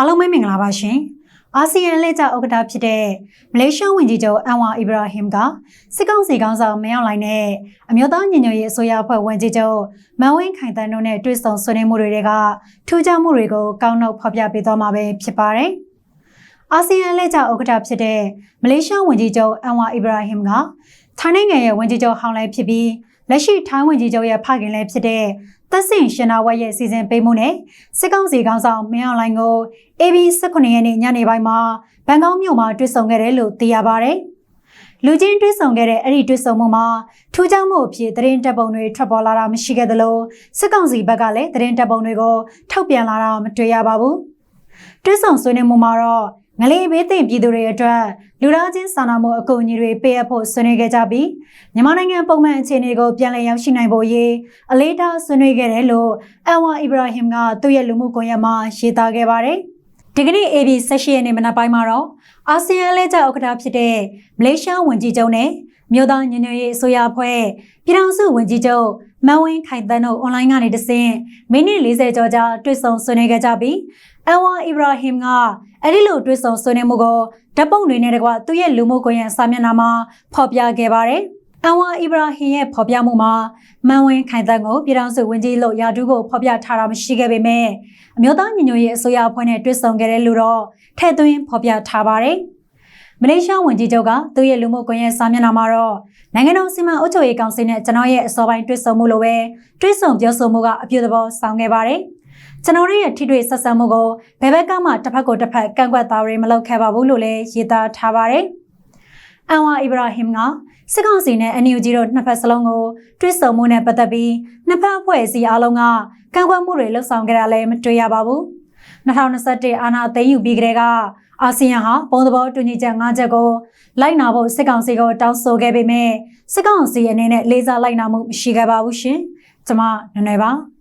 အားလုံးပဲမင်္ဂလာပါရှင်အာဆီယံလက်ကျဥက္ကဋ္ဌဖြစ်တဲ့မလေးရှားဝန်ကြီးချုပ်အန်ဝါအီဘရာဟင်ကစစ်ကောင်စီခေါင်းဆောင်မင်းအောင်လှိုင်နဲ့အမျိုးသားညီညွတ်ရေးအစိုးရအဖွဲ့ဝန်ကြီးချုပ်မန်ဝင်းခိုင်တန်းတို့နဲ့တွေ့ဆုံဆွေးနွေးမှုတွေကထူးခြားမှုတွေကိုကောင်းနှုတ်ဖော်ပြပေးသွားမှာပဲဖြစ်ပါတယ်အာဆီယံလက်ကျဥက္ကဋ္ဌဖြစ်တဲ့မလေးရှားဝန်ကြီးချုပ်အန်ဝါအီဘရာဟင်ကထိုင်းနိုင်ငံရဲ့ဝန်ကြီးချုပ်ဟောင်းလည်းဖြစ်ပြီးလက်ရှိထိုင်းဝန်ကြီးချုပ်ရဲ့ဖခင်လည်းဖြစ်တဲ့ သက်စင်ရှင်နာဝက်ရဲ့စီစဉ်ပေးမှုနဲ့စစ်ကောင်စီခေါင်းဆောင်မင်းအောင်လှိုင်ကို AB 18ရက်နေ့ညနေပိုင်းမှာဘန်ကောက်မြို့မှာတွေ့ဆုံခဲ့တယ်လို့သိရပါဗျ။လူချင်းတွေ့ဆုံခဲ့တဲ့အဲ့ဒီတွေ့ဆုံမှုမှာထူးခြားမှုအဖြစ်သတင်းတပ်ပုံတွေထွက်ပေါ်လာတာမရှိခဲ့သလိုစစ်ကောင်စီဘက်ကလည်းသတင်းတပ်ပုံတွေကိုထုတ်ပြန်လာတာမတွေ့ရပါဘူး။တွေ့ဆုံဆွေးနွေးမှုမှာတော့ ငလေးဘေးသိမ့်ပြည်သူတွေအတွက်လူသားချင်းစာနာမှုအကူအညီတွေပေးအပ်ဖို့ဆွေးနွေးခဲ့ကြပြီးမြန်မာနိုင်ငံပုံမှန်အခြေအနေကိုပြန်လည်ရောက်ရှိနိုင်ဖို့ရေးအလေးထားဆွေးနွေးခဲ့တယ်လို့အန်ဝါအီဘရာဟင်ကသူ့ရဲ့လူမှုကွန်ရက်မှာရေးသားခဲ့ပါတယ်။ ဒီကနေ့ AB 16ရက်နေ့မနက်ပိုင်းမှာတော့အာဆီယံလက်ကျဥက္ကဋ္ဌဖြစ်တဲ့မလေးရှားဝန်ကြီးချုပ်နဲ့မြို့သားညညရေးအစိုးရအဖွဲ့ပြည်ထောင်စုဝန်ကြီးချုပ်မန်ဝင်းခိုင်တန်းတို့အွန်လိုင်းကနေတဆင့်မိနစ်40ကျော်ကြာတွေ့ဆုံဆွေးနွေးခဲ့ကြပြီးအန်ဝါအီဘရာဟင်ကအဲ့ဒီလိုတွေ့ဆုံဆွေးနွေးမှုကိုဓာတ်ပုံတွေနဲ့တကွသူ့ရဲ့လူမှုကွန်ရက်စာမျက်နှာမှာဖော်ပြခဲ့ပါတယ်။ အန်ဝါအီဘရာဟင်ရဲ့ဖော်ပြမှုမှာမန်ဝင်းခိုင်တန်းကိုပြည်ထောင်စုဝန်ကြီးလို့ယာတူးကိုဖော်ပြထားတာမရှိခဲ့ပေမဲ့အမျိုးသားညီညွတ်ရေးအစိုးရအဖွဲ့နဲ့တွေ့ဆုံခဲ့တယ်လို့တော့ထည့်သွင်းဖော်ပြထားပါတယ်။မလေးရှားဝန်ကြီးချုပ်ကသူ့ရဲ့လူမှုကွန်ရက်စာမျက်နှာမှာတော့နိုင်ငံတော်စီမံအုပ်ချုပ်ရေးကောင်စီနဲ့ကျွန်တော်ရဲ့အစောပိုင်းတွေ့ဆုံမှုလိုပဲတွေ့ဆုံပြောဆိုမှုကအပြည့်သဘောဆောင်ခဲ့ပါတယ်။ကျွန်တော်တို့ရဲ့ထိတွေ့ဆက်ဆံမှုကိုဘယ်ဘက်ကမှတစ်ဖက်ကိုတစ်ဖက်ကန့်ကွက်တာတွေမလုပ်ခဲ့ပါဘူးလို့လည်းရေးသားထားပါတယ်။ အန်ဝါအီဘရာဟင်ကစစ်ကောင်စီနဲ့ NUG တို့နှစ်ဖက်စလုံးကိုတွေ့ဆုံမှုနဲ့ပတ်သက်ပြီးနှစ်ဖက်အဖွဲ့အစည်းအားလုံးကကန့်ကွက်မှုတွေလှုပ်ဆောင်ကြတာလည်းမတွေ့ရပါဘူး။2021အာဏာသိမ်းယူပြီးကတည်းကအာဆီယံဟာပုံသဘောတူညီချက်၅ချက်ကိုလိုက်နာဖို့စစ်ကောင်စီကိုတောင်းဆိုခဲ့ပေမဲ့စစ်ကောင်စီအနေနဲ့လေးစားလိုက်နာမှုမရှိခဲ့ပါဘူးရှင်။ကျွန်မနွယ်နွယ်ပါ။